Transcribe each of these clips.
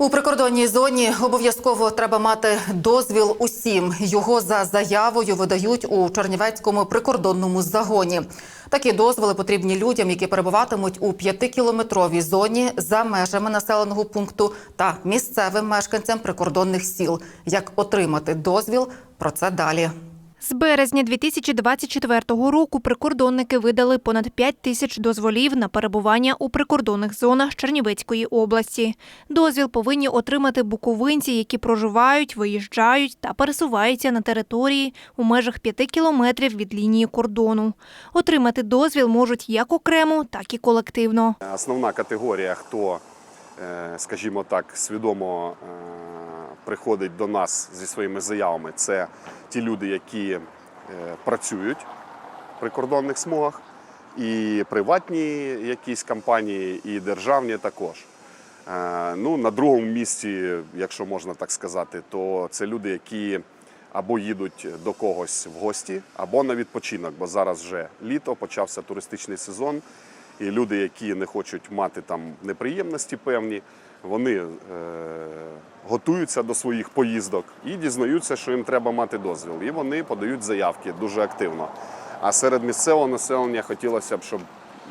У прикордонній зоні обов'язково треба мати дозвіл усім. Його за заявою видають у Чернівецькому прикордонному загоні. Такі дозволи потрібні людям, які перебуватимуть у п'ятикілометровій зоні за межами населеного пункту та місцевим мешканцям прикордонних сіл. Як отримати дозвіл? Про це далі. З березня 2024 року прикордонники видали понад 5 тисяч дозволів на перебування у прикордонних зонах Чернівецької області. Дозвіл повинні отримати буковинці, які проживають, виїжджають та пересуваються на території у межах 5 кілометрів від лінії кордону. Отримати дозвіл можуть як окремо, так і колективно. Основна категорія, хто, е, скажімо так, свідомо е, приходить до нас зі своїми заявами, це ті люди, які е, працюють в прикордонних смугах, і приватні якісь компанії, і державні також. Е, Ну, на другому місці, якщо можна так сказати, то це люди, які або їдуть до когось в гості, або на відпочинок, бо зараз вже літо, почався туристичний сезон. І люди, які не хочуть мати там неприємності певні, вони е, готуються до своїх поїздок і дізнаються, що їм треба мати дозвіл. І вони подають заявки дуже активно. А серед місцевого населення хотілося б, щоб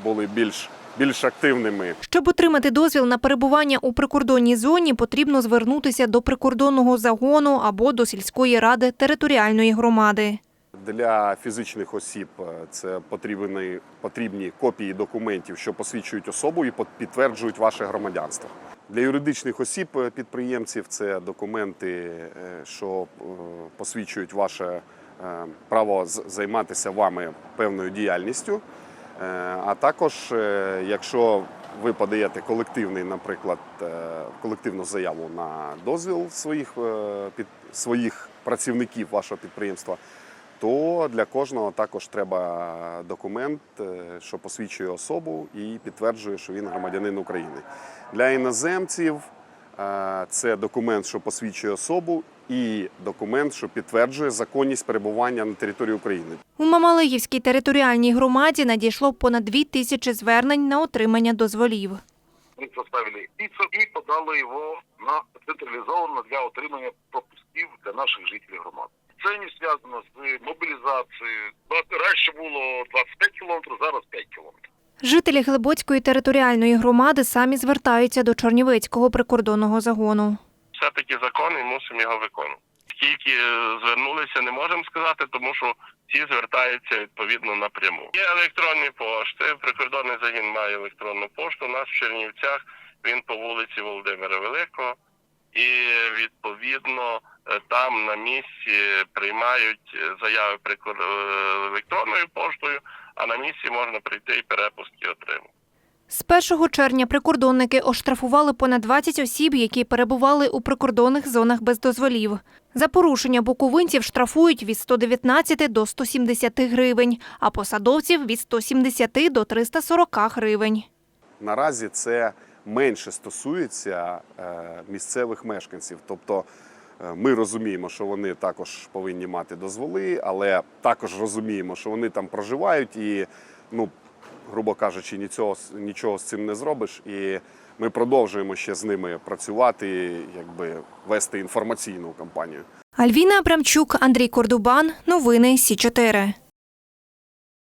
були більш, більш активними. Щоб отримати дозвіл на перебування у прикордонній зоні, потрібно звернутися до прикордонного загону або до сільської ради територіальної громади. Для фізичних осіб е, це потрібні, потрібні копії документів, що посвідчують особу і підтверджують ваше громадянство. Для юридичних осіб е, підприємців це документи, е, що посвідчують ваше право займатися вами певною діяльністю. А також, якщо ви подаєте колективний, наприклад, колективну заяву на дозвіл своїх, своїх працівників вашого підприємства, то для кожного також треба документ, е, що посвідчує особу і підтверджує, що він громадянин України. Для іноземців е, це документ, що посвідчує особу, і документ, що підтверджує законність перебування на території України. У Мамалиївській територіальній громаді надійшло понад дві тисячі звернень на отримання дозволів. Мы составили ИЦО и подали его на централизованно для отримання пропусків для наших жителів громади. Це зв'язано з мобілізацією. Раніше було 25 кілометрів, зараз 5 кілометрів. Жителі Глибоцької територіальної громади самі звертаються до Чорнівецького прикордонного загону. все-таки закон і мусимо його виконувати. Скільки е, звернулися, не можемо сказати, тому що всі звертаються відповідно напряму. Є електронні пошти. Прикордонний загін має електронну пошту. У нас в Чернівцях він по вулиці Володимира Великого, і відповідно там на місці приймають е, заяви е, електронною поштою, а на місці можна прийти і перепустки отримати. З 1 червня прикордонники оштрафували понад 20 осіб, які перебували у прикордонних зонах без дозволів. За порушення буковинців штрафують від 119 до 170 гривень, а посадовців від 170 до 340 гривень. Наразі це менше стосується е, місцевих мешканців. Тобто е, ми розуміємо, що вони також повинні мати дозволи, але також розуміємо, що вони там проживають і, ну, грубо кажучи, нічого, нічого з цим не зробиш. І ми продовжуємо ще з ними працювати, якби вести інформаційну кампанію. Альвіна Абрамчук, Андрій Кордубан. Новини Сі 4